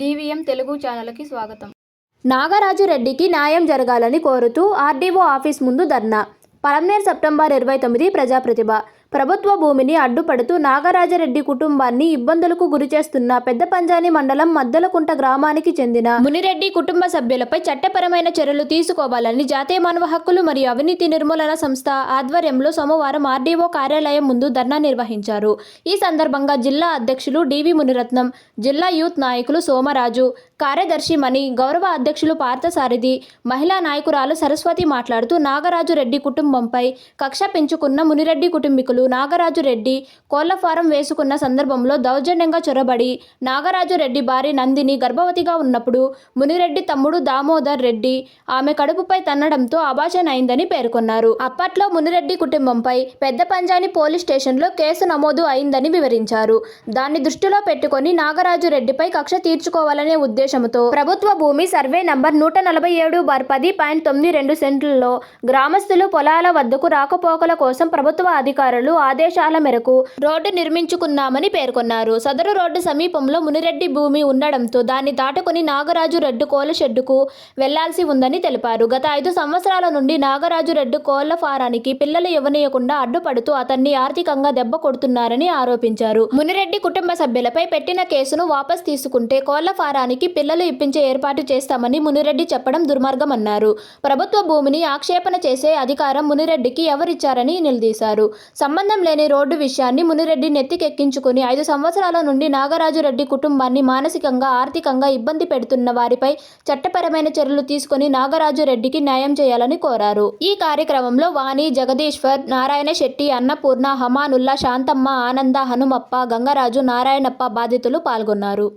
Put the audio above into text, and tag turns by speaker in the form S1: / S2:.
S1: DVM Telugu ఛానల్కి స్వాగతం.
S2: నాగరాజు రెడ్డికి న్యాయం జరగాలని కోరుతూ ఆర్డీఓ ఆఫీస్ ముందు ధర్నా. పలమనేరు సెప్టెంబర్ ఇరవై తొమ్మిది ప్రజాప్రతిభ. ప్రభుత్వ భూమిని అడ్డుపడుతూ నాగరాజరెడ్డి కుటుంబాన్ని ఇబ్బందులకు గురిచేస్తున్న పెద్ద పంజాని మండలం మద్దలకుంట గ్రామానికి చెందిన మునిరెడ్డి కుటుంబ సభ్యులపై చట్టపరమైన చర్యలు తీసుకోవాలని జాతీయ మానవ హక్కులు మరియు అవినీతి నిర్మూలన సంస్థ ఆధ్వర్యంలో సోమవారం ఆర్డీఓ కార్యాలయం ముందు ధర్నా నిర్వహించారు. ఈ సందర్భంగా జిల్లా అధ్యక్షులు డివి మునిరత్నం జిల్లా యూత్ నాయకులు సోమరాజు కార్యదర్శి మణి గౌరవ అధ్యక్షులు పార్థసారథి మహిళా నాయకురాలు సరస్వతి మాట్లాడుతూ నాగరాజు రెడ్డి కుటుంబంపై కక్ష పెంచుకున్న మునిరెడ్డి కుటుంబీకులు నాగరాజు రెడ్డి కోళ్ళ ఫారం వేసుకున్న సందర్భంలో దౌర్జన్యంగా చొరబడి నాగరాజు రెడ్డి భార్య నందిని గర్భవతిగా ఉన్నప్పుడు మునిరెడ్డి తమ్ముడు దామోదర్ రెడ్డి ఆమె కడుపుపై తన్నడంతో అబాషన్ అయిందని పేర్కొన్నారు. అప్పట్లో మునిరెడ్డి కుటుంబంపై పెద్ద పంజాని పోలీస్ స్టేషన్లో కేసు నమోదు అయిందని వివరించారు. దాన్ని దృష్టిలో పెట్టుకొని నాగరాజు రెడ్డిపై కక్ష తీర్చుకోవాలనే ఉద్దేశంతో ప్రభుత్వ భూమి సర్వే నంబర్ నూట నలభై ఏడు బార్ పది పాయింట్ తొమ్మిది రెండు సెంట్లలో గ్రామస్తులు పొలాల వద్దకు రాకపోకల కోసం ప్రభుత్వ అధికారులు ఆదేశాల మేరకు రోడ్డు నిర్మించుకున్నామని పేర్కొన్నారు. సదరు రోడ్డు సమీపంలో మునిరెడ్డి భూమి ఉండడంతో దాన్ని దాటుకుని నాగరాజు రెడ్డి కోళ్ళ షెడ్డుకు వెళ్ళాల్సి ఉందని తెలిపారు. గత ఐదు సంవత్సరాల నుండి నాగరాజు రెడ్డి కోళ్ళ ఫారానికి పిల్లలు ఇవ్వనీయకుండా అడ్డుపడుతూ అతన్ని ఆర్థికంగా దెబ్బ కొడుతున్నారని ఆరోపించారు. మునిరెడ్డి కుటుంబ సభ్యులపై పెట్టిన కేసును వాపస్ తీసుకుంటే కోళ్ళ ఫారానికి పిల్లలు ఇప్పించే ఏర్పాటు చేస్తామని మునిరెడ్డి చెప్పడం దుర్మార్గమన్నారు. ప్రభుత్వ భూమిని ఆక్షేపణ చేసే అధికారం మునిరెడ్డికి ఎవరిచ్చారని నిలదీశారు. సంబంధం లేని రోడ్డు విషయాన్ని మునిరెడ్డి నెత్తికెక్కించుకుని ఐదు సంవత్సరాల నుండి నాగరాజు రెడ్డి కుటుంబాన్ని మానసికంగా ఆర్థికంగా ఇబ్బంది పెడుతున్న వారిపై చట్టపరమైన చర్యలు తీసుకుని నాగరాజు రెడ్డికి న్యాయం చేయాలని కోరారు. ఈ కార్యక్రమంలో వాణి జగదీశ్వర్ నారాయణ శెట్టి అన్నపూర్ణ హమానుల్లా శాంతమ్మ ఆనంద హనుమప్ప గంగరాజు నారాయణప్ప బాధితులు పాల్గొన్నారు.